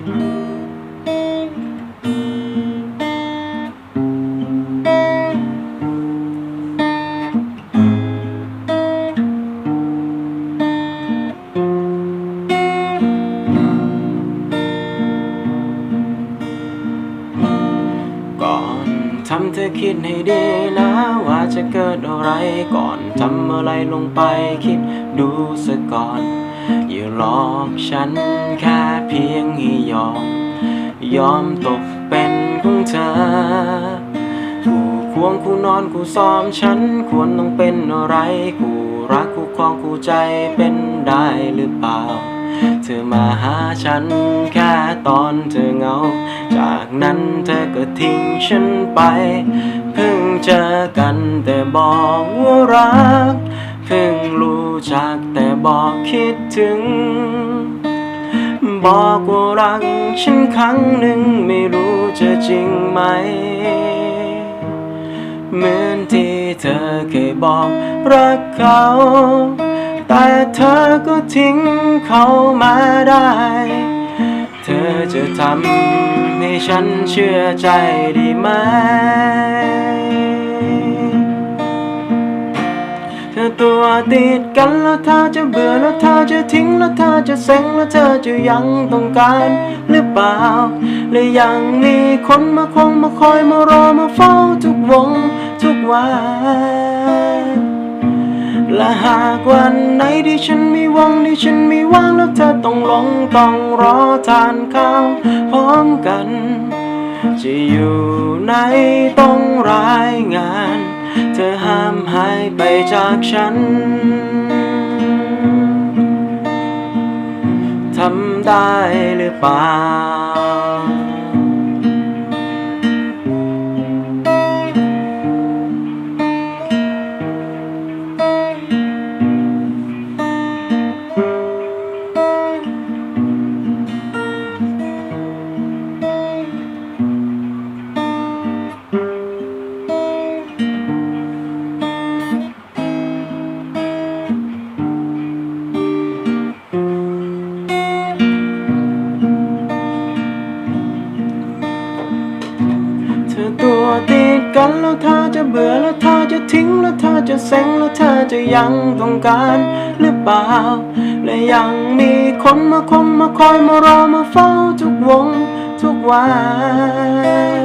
ก่อนทำเธอคิดให้ดีนะ ว่าจะเกิดอะไรก่อนทำอะไรลงไปคิดดูซะก่อน อย่าหลอกฉันแค่เพียงให้ยอม ยอมตกเป็นของเธอคู่ควงคู่นอนคู่ซ้อมฉันควรต้องเป็นอะไรคู่รักคู่ครองคู่ใจเป็นได้หรือเปล่า เธอมาหาฉันแค่ตอนเธอเหงา จากนั้นเธอก็ทิ้งฉันไป เพิ่งเจอกันแต่บอกว่ารัก พิ่งรู้จักแต่บอกคิดถึง บอกว่ารักฉันครั้งหนึ่งไม่รู้จะจริงไหม เหมือนที่เธอเคยบอกรักเขา แต่เธอก็ทิ้งเขามาได้ เธอจะทำให้ฉันเชื่อใจได้ไหม ตัวติดกันแล้วเธอจะเบื่อแล้วเธอจะทิ้งแล้วเธอจะเซ็งแล้วเธอจะยังต้องการหรือเปล่าหรือยังมีคนมาคงมาคอยมารอมาเฝ้าทุกวงทุกวันและหากวันไหนที่ฉันมีว่างที่ฉันมีว่างแล้วเธอต้องลงต้องรอทานข้าวพร้อมกัน จะอยู่ไหนต้องรายงาน จากฉัน ทำได้หรือเปล่า กันแล้วเธอจะเบื่อแล้วเธอจะทิ้งแล้วเธอจะเซ็งแล้วเธอจะยังต้องการหรือเปล่า และยังมีคนมาคงมาคอยมารอมาเฝ้าทุกวงทุกวัน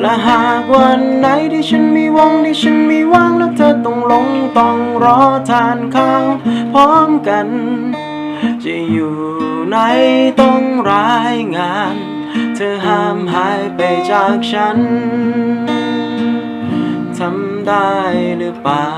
และหากวันไหนที่ฉันมีวงที่ฉันมีว่างแล้วเธอต้องลงต้องรอทานข้าวพร้อมกัน จะอยู่ไหนต้องรายงาน เธอห้ามหายไปจากฉัน ทำได้หรือเปล่า